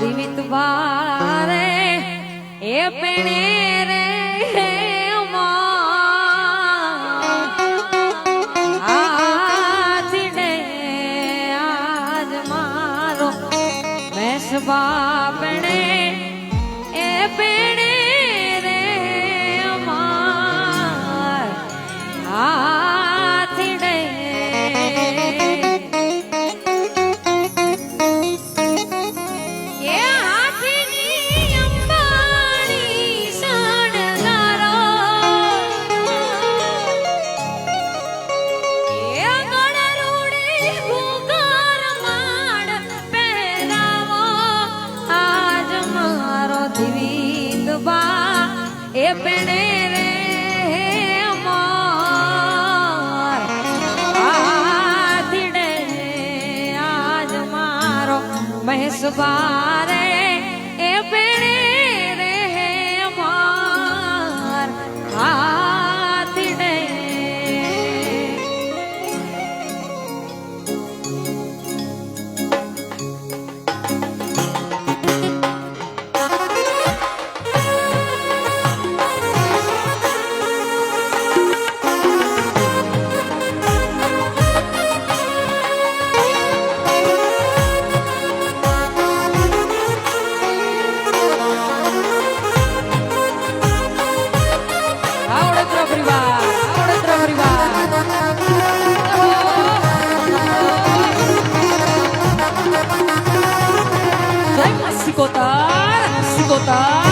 જીવિત બારે એ પેણે રે બાપણે એ પેણે body ¡Ah!